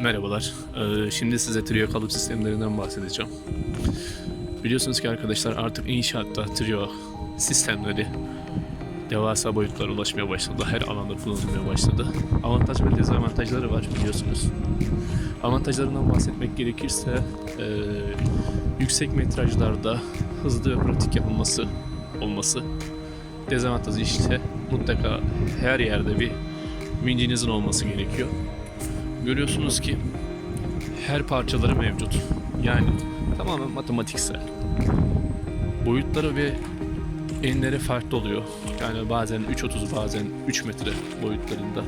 Merhabalar. Ee, Şimdi size trio kalıp sistemlerinden bahsedeceğim. Biliyorsunuz ki arkadaşlar artık inşaatta trio sistemleri devasa boyutlara ulaşmaya başladı. Her alanda kullanılmaya başladı. Avantaj ve dezavantajları var biliyorsunuz. Avantajlarından bahsetmek gerekirse e, yüksek metrajlarda hızlı ve pratik yapılması olması. Dezavantajı işte mutlaka her yerde bir vincinizin olması gerekiyor görüyorsunuz ki her parçaları mevcut. Yani tamamen matematiksel. Boyutları ve enleri farklı oluyor. Yani bazen 3.30 bazen 3 metre boyutlarında.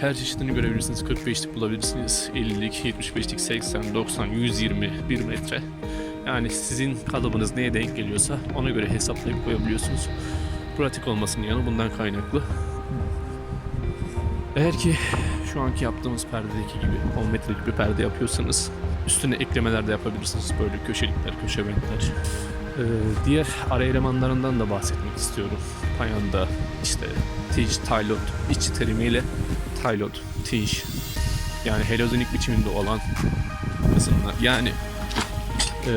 Her çeşidini görebilirsiniz. 45'lik bulabilirsiniz. 50'lik, 75'lik, 80, 90, 120, 1 metre. Yani sizin kalıbınız neye denk geliyorsa ona göre hesaplayıp koyabiliyorsunuz. Pratik olmasının yanı bundan kaynaklı. Eğer ki şu anki yaptığımız perdedeki gibi 10 metrelik bir perde yapıyorsanız üstüne eklemeler de yapabilirsiniz. Böyle köşelikler, köşebentler. Ee, diğer ara elemanlarından da bahsetmek istiyorum. Payanda işte tiş, tailot, içi terimiyle tailot, tiş yani helozonik biçiminde olan kısımlar. Yani e,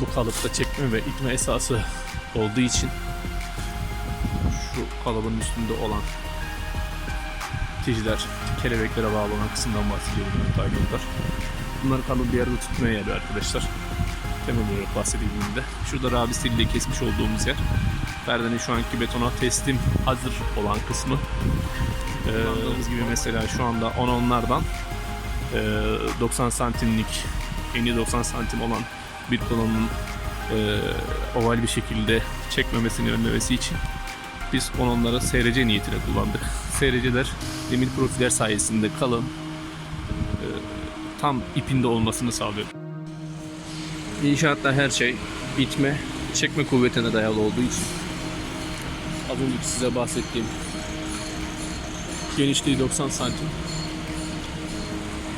bu kalıpta çekme ve itme esası olduğu için şu kalıbın üstünde olan tijler, kelebeklere bağlanan kısımdan bahsediyorum ben taylorlar. Bunları kalıp bir yerde tutmaya yarıyor arkadaşlar. Temel olarak bahsedildiğinde. Şurada rabisiyle kesmiş olduğumuz yer. Perdenin şu anki betona teslim hazır olan kısmı. Ee, Kullandığımız gibi mesela şu anda 10-10'lardan e, 90 santimlik, eni 90 santim olan bir kolonun e, oval bir şekilde çekmemesini önlemesi için biz 10-10'ları SRC niyetine kullandık. SRC'ler demir profiller sayesinde kalın e, tam ipinde olmasını sağlıyor. İnşaatta her şey itme, çekme kuvvetine dayalı olduğu için az önceki size bahsettiğim genişliği 90 santim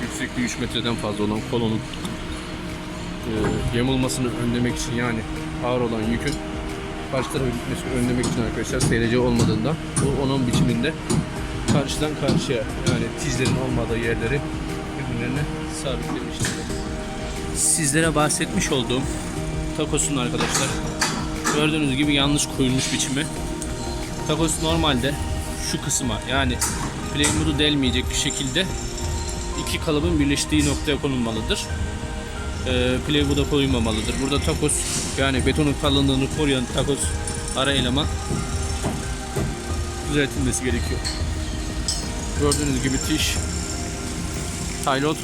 yüksekliği 3 metreden fazla olan kolonun e, yamulmasını önlemek için yani ağır olan yükün karşı tarafa gitmesini önlemek için arkadaşlar SRC olmadığında bu onun biçiminde karşıdan karşıya yani tizlerin olmadığı yerleri birbirlerine sabitlemiştir. Sizlere bahsetmiş olduğum takosun arkadaşlar gördüğünüz gibi yanlış koyulmuş biçimi. Takos normalde şu kısma yani playmood'u delmeyecek bir şekilde iki kalıbın birleştiği noktaya konulmalıdır. E, playwood'a koyulmamalıdır. Burada takos yani betonun kalınlığını koruyan takos ara eleman düzeltilmesi gerekiyor. Gördüğünüz gibi tiş taylot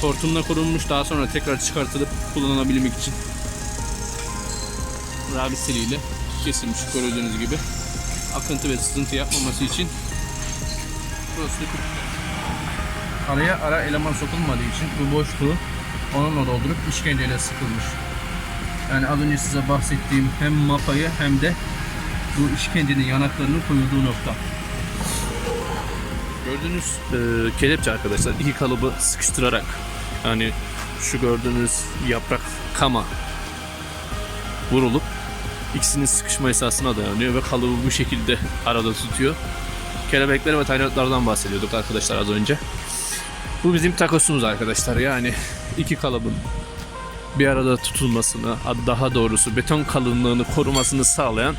hortumla korunmuş daha sonra tekrar çıkartılıp kullanılabilmek için rabit ile kesilmiş gördüğünüz gibi akıntı ve sızıntı yapmaması için burası araya ara eleman sokulmadığı için bu boşluğu onunla doldurup işkenceyle sıkılmış. Yani az önce size bahsettiğim hem mapayı hem de bu işkencenin yanaklarının koyulduğu nokta. Gördüğünüz e, kelepçe arkadaşlar iki kalıbı sıkıştırarak yani şu gördüğünüz yaprak kama vurulup ikisinin sıkışma esasına dayanıyor ve kalıbı bu şekilde arada tutuyor. Kelebekler ve taylandlardan bahsediyorduk arkadaşlar az önce. Bu bizim takosumuz arkadaşlar. Yani iki kalıbın bir arada tutulmasını, daha doğrusu beton kalınlığını korumasını sağlayan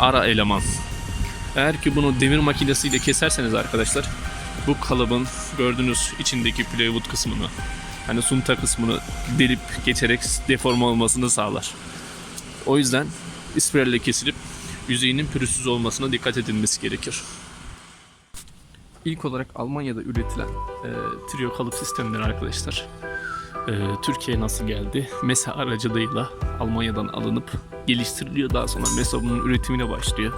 ara eleman. Eğer ki bunu demir makinesiyle keserseniz arkadaşlar bu kalıbın gördüğünüz içindeki plywood kısmını hani sunta kısmını delip geçerek deforme olmasını sağlar. O yüzden ispreyle kesilip yüzeyinin pürüzsüz olmasına dikkat edilmesi gerekir. İlk olarak Almanya'da üretilen e, trio kalıp sistemleri arkadaşlar e, Türkiye'ye nasıl geldi? MESA aracılığıyla Almanya'dan alınıp geliştiriliyor. Daha sonra MESA bunun üretimine başlıyor.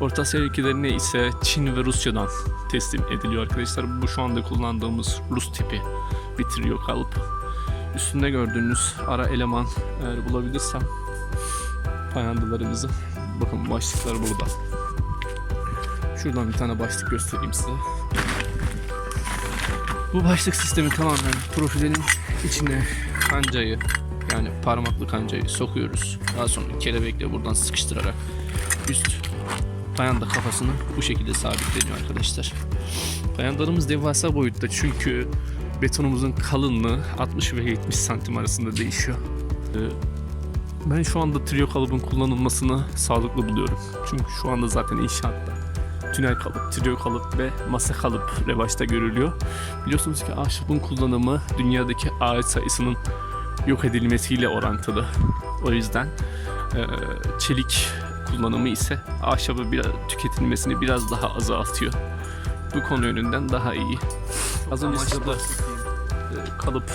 Orta Asya ülkelerine ise Çin ve Rusya'dan teslim ediliyor arkadaşlar. Bu şu anda kullandığımız Rus tipi bir trio kalıp. Üstünde gördüğünüz ara eleman eğer bulabilirsem payandalarımızı bakın başlıklar burada. Şuradan bir tane başlık göstereyim size. Bu başlık sistemi tamamen profilin içine kancayı yani parmaklı kancayı sokuyoruz. Daha sonra kelebekle buradan sıkıştırarak üst payanda kafasını bu şekilde sabitleniyor arkadaşlar. Payandalarımız devasa boyutta çünkü betonumuzun kalınlığı 60 ve 70 santim arasında değişiyor. Ee, Ben şu anda trio kalıbın kullanılmasını sağlıklı buluyorum. Çünkü şu anda zaten inşaatta tünel kalıp, trio kalıp ve masa kalıp revaçta görülüyor. Biliyorsunuz ki ahşabın kullanımı dünyadaki ağaç sayısının yok edilmesiyle orantılı. O yüzden e, çelik kullanımı ise ahşabı biraz tüketilmesini biraz daha azaltıyor. Bu konu yönünden daha iyi. Az önce size bahsettiğim e, kalıp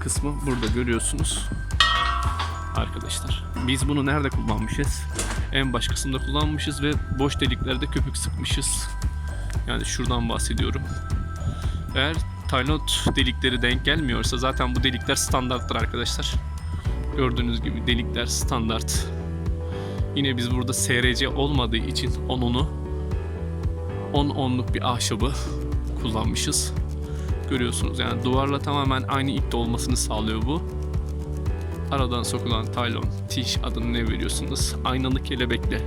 kısmı burada görüyorsunuz. Arkadaşlar. Biz bunu nerede kullanmışız? En baş kısımda kullanmışız ve boş deliklerde köpük sıkmışız. Yani şuradan bahsediyorum. Eğer Taylot delikleri denk gelmiyorsa zaten bu delikler standarttır arkadaşlar. Gördüğünüz gibi delikler standart. Yine biz burada SRC olmadığı için onunu 10-10'luk bir ahşabı kullanmışız. Görüyorsunuz yani duvarla tamamen aynı ipte olmasını sağlıyor bu. Aradan sokulan taylon, tiş adını ne veriyorsunuz? Aynalı kelebekle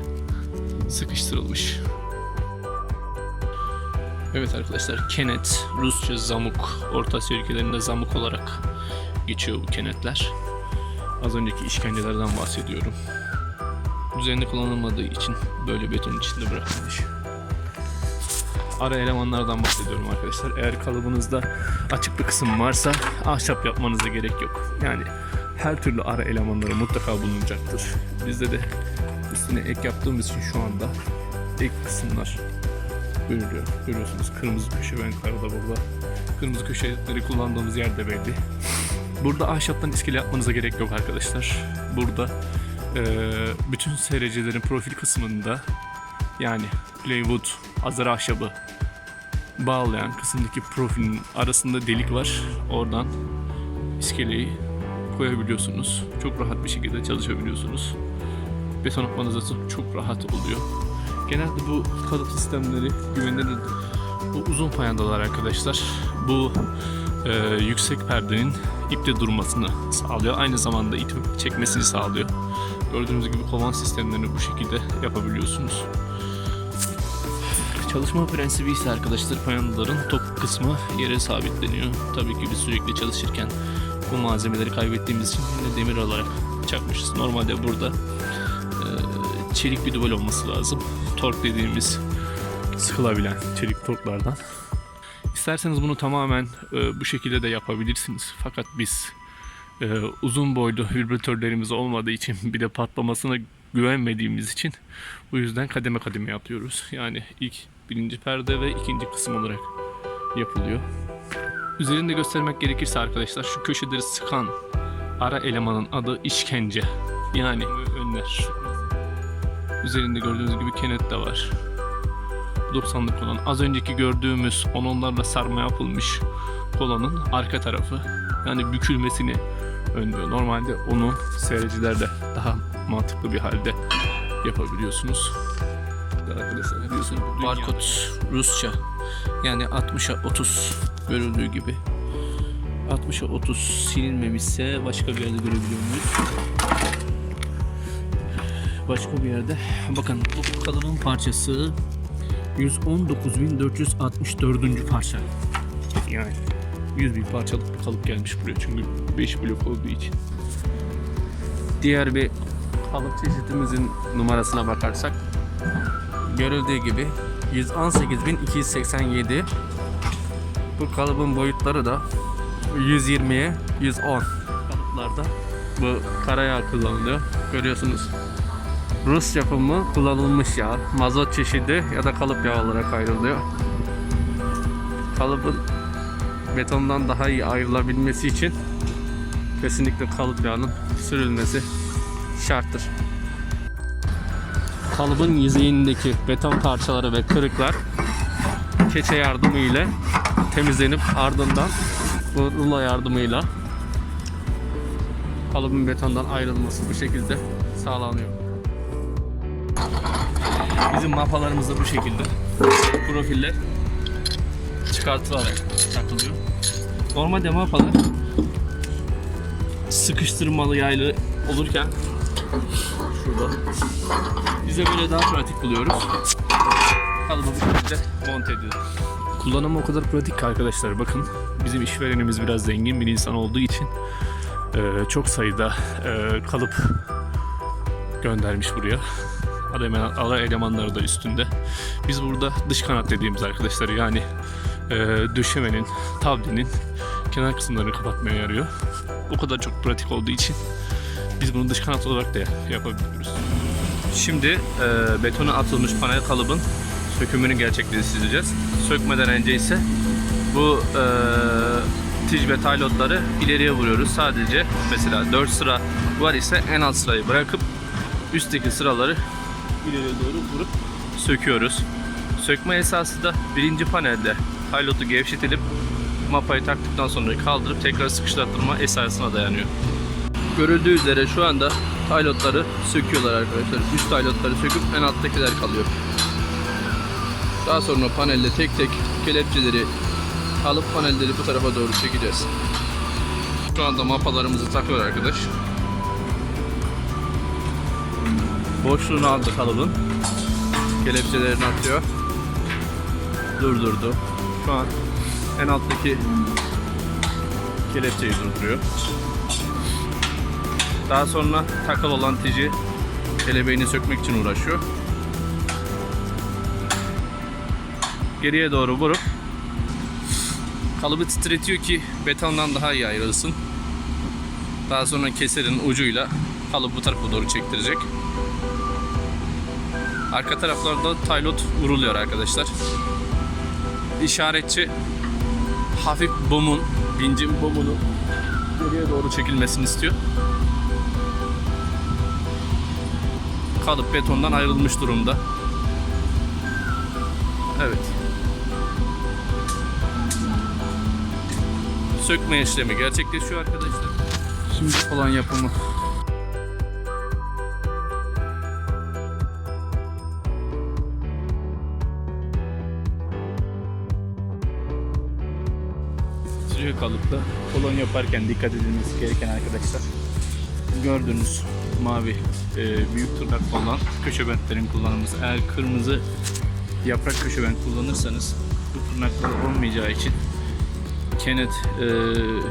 sıkıştırılmış. Evet arkadaşlar kenet, Rusça zamuk, Orta Asya ülkelerinde zamuk olarak geçiyor bu kenetler. Az önceki işkencelerden bahsediyorum. Üzerinde kullanılmadığı için böyle beton içinde bırakılmış. Ara elemanlardan bahsediyorum arkadaşlar. Eğer kalıbınızda açık bir kısım varsa ahşap yapmanıza gerek yok. Yani her türlü ara elemanları mutlaka bulunacaktır. Bizde de üstüne ek yaptığımız için şu anda ek kısımlar görülüyor. Görüyorsunuz kırmızı köşe ben karada burada. Kırmızı köşeleri kullandığımız yer de belli. Burada ahşaptan iskele yapmanıza gerek yok arkadaşlar. Burada bütün SRC'lerin profil kısmında yani plywood, azar ahşabı bağlayan kısımdaki profilin arasında delik var. Oradan iskeleyi koyabiliyorsunuz. Çok rahat bir şekilde çalışabiliyorsunuz. Beton atmanız da çok rahat oluyor. Genelde bu kalıp sistemleri güvenilir bu uzun payandalar arkadaşlar. Bu e, yüksek perdenin ipte durmasını sağlıyor. Aynı zamanda ip çekmesini sağlıyor. Gördüğünüz gibi kovan sistemlerini bu şekilde yapabiliyorsunuz. Çalışma prensibi ise arkadaşlar payandaların top kısmı yere sabitleniyor. Tabii ki biz sürekli çalışırken bu malzemeleri kaybettiğimiz için yine demir olarak çakmışız. Normalde burada e, çelik bir duval olması lazım. Tork dediğimiz sıkılabilen çelik torklardan. İsterseniz bunu tamamen e, bu şekilde de yapabilirsiniz. Fakat biz e, uzun boylu vibratörlerimiz olmadığı için bir de patlamasına güvenmediğimiz için bu yüzden kademe kademe yapıyoruz. Yani ilk birinci perde ve ikinci kısım olarak yapılıyor. Üzerinde göstermek gerekirse arkadaşlar şu köşeleri sıkan ara elemanın adı işkence. Yani önler. Üzerinde gördüğünüz gibi kenet de var. 90'lık olan az önceki gördüğümüz ononlarla sarma yapılmış kolanın arka tarafı. Yani bükülmesini önlüyor. Normalde onu seyircilerde daha mantıklı bir halde yapabiliyorsunuz. Arkadaşlar biliyorsunuz barkod Rusça yani 60'a 30 görüldüğü gibi 60'a 30 silinmemişse başka bir yerde görebiliyor muyuz? Başka bir yerde. Bakın bu kalıbın parçası 119.464. parça. Yani 100 bin parçalık bir kalıp gelmiş buraya çünkü 5 blok olduğu için. Diğer bir kalıp çeşitimizin numarasına bakarsak görüldüğü gibi 118.287 bu kalıbın boyutları da 120'ye 110 kalıplarda bu karayağ kullanılıyor. Görüyorsunuz. Rus yapımı kullanılmış yağ, mazot çeşidi ya da kalıp yağ olarak ayrılıyor. Kalıbın betondan daha iyi ayrılabilmesi için kesinlikle kalıp yağının sürülmesi şarttır. Kalıbın yüzeyindeki beton parçaları ve kırıklar keçe yardımı ile temizlenip ardından bu rulo yardımıyla kalıbın betondan ayrılması bu şekilde sağlanıyor. Bizim mapalarımız da bu şekilde. Profiller çıkartılarak takılıyor. Normalde mapalar sıkıştırmalı yaylı olurken Şurada. Biz de böyle daha pratik buluyoruz. Kalıbı bu şekilde monte ediyoruz. Kullanımı o kadar pratik ki arkadaşlar bakın bizim işverenimiz biraz zengin bir insan olduğu için e, çok sayıda e, kalıp göndermiş buraya. Eleman, ala elemanları da üstünde. Biz burada dış kanat dediğimiz arkadaşlar yani e, döşemenin, tablenin kenar kısımlarını kapatmaya yarıyor. O kadar çok pratik olduğu için biz bunu dış kanat olarak da yapabiliyoruz. Şimdi e, betona atılmış panel kalıbın sökümünü gerçekleştireceğiz. Sökmeden önce ise bu e, tiş ve taylotları ileriye vuruyoruz. Sadece mesela 4 sıra var ise en alt sırayı bırakıp üstteki sıraları ileriye doğru vurup söküyoruz. Sökme esası da birinci panelde taylotu gevşetilip mapayı taktıktan sonra kaldırıp tekrar sıkıştırma esasına dayanıyor. Görüldüğü üzere şu anda taylotları söküyorlar arkadaşlar. Üst taylotları söküp en alttakiler kalıyor. Daha sonra panelde tek tek kelepçeleri alıp panelleri bu tarafa doğru çekeceğiz. Şu anda mapalarımızı takıyor arkadaş. Boşluğunu aldı kalıbın. Kelepçelerini atıyor. Durdurdu. Şu an en alttaki kelepçeyi durduruyor. Daha sonra takılı olan tici kelebeğini sökmek için uğraşıyor. Geriye doğru vurup kalıbı titretiyor ki betondan daha iyi ayrılsın. Daha sonra keserin ucuyla kalıbı bu tarafa doğru çektirecek. Arka taraflarda taylot vuruluyor arkadaşlar. İşaretçi hafif bomun, vincin bomunu geriye doğru çekilmesini istiyor. Kalıp betondan ayrılmış durumda. Evet. Sökme işlemi gerçekleşiyor arkadaşlar. Şimdi falan yapımı. Trio kalıpta kolon yaparken dikkat edilmesi gereken arkadaşlar. Gördüğünüz mavi e, büyük tırnaklı olan köşe bentlerin kullanılması. Eğer kırmızı yaprak köşe bent kullanırsanız bu tırnaklar olmayacağı için kenet e,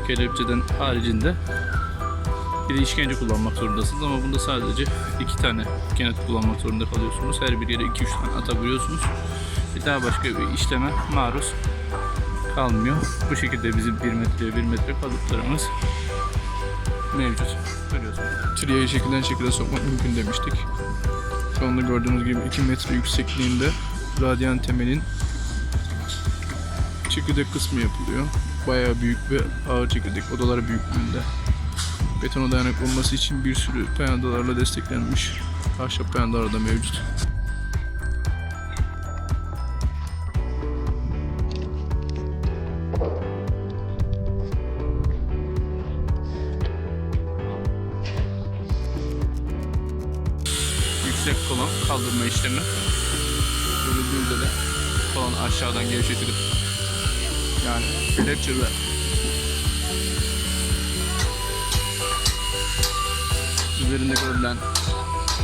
kelepçeden haricinde bir işkence kullanmak zorundasınız ama bunda sadece iki tane kenet kullanmak zorunda kalıyorsunuz. Her bir yere 2-3 tane atabiliyorsunuz. Bir daha başka bir işleme maruz kalmıyor. Bu şekilde bizim 1 metre 1 metre kalıplarımız mevcut. Görüyorsunuz. Triyayı şekilden şekilde sokmak mümkün demiştik. Şu anda gördüğünüz gibi 2 metre yüksekliğinde radyan temelin çekirdek kısmı yapılıyor. Bayağı büyük ve ağır çekirdek odalar büyüklüğünde. Betona dayanıklı olması için bir sürü payandalarla desteklenmiş ahşap payandalar da mevcut. Kolon kaldırma işlemi. Görüldüğü üzere kolon aşağıdan gevşetilip yani kelepçe ve üzerinde görülen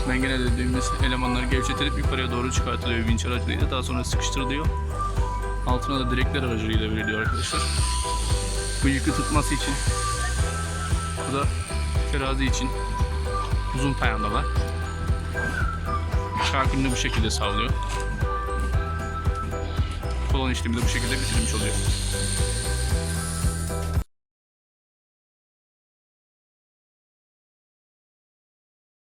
mengene dediğimiz elemanlar gevşetilip yukarıya doğru çıkartılıyor vinç aracılığıyla. Daha sonra sıkıştırılıyor. Altına da direkler aracılığıyla veriliyor arkadaşlar. Bu yükü tutması için bu da terazi için uzun payandalar. Şarkını bu şekilde sağlıyor. Kolon işlemi de bu şekilde bitirilmiş oluyor.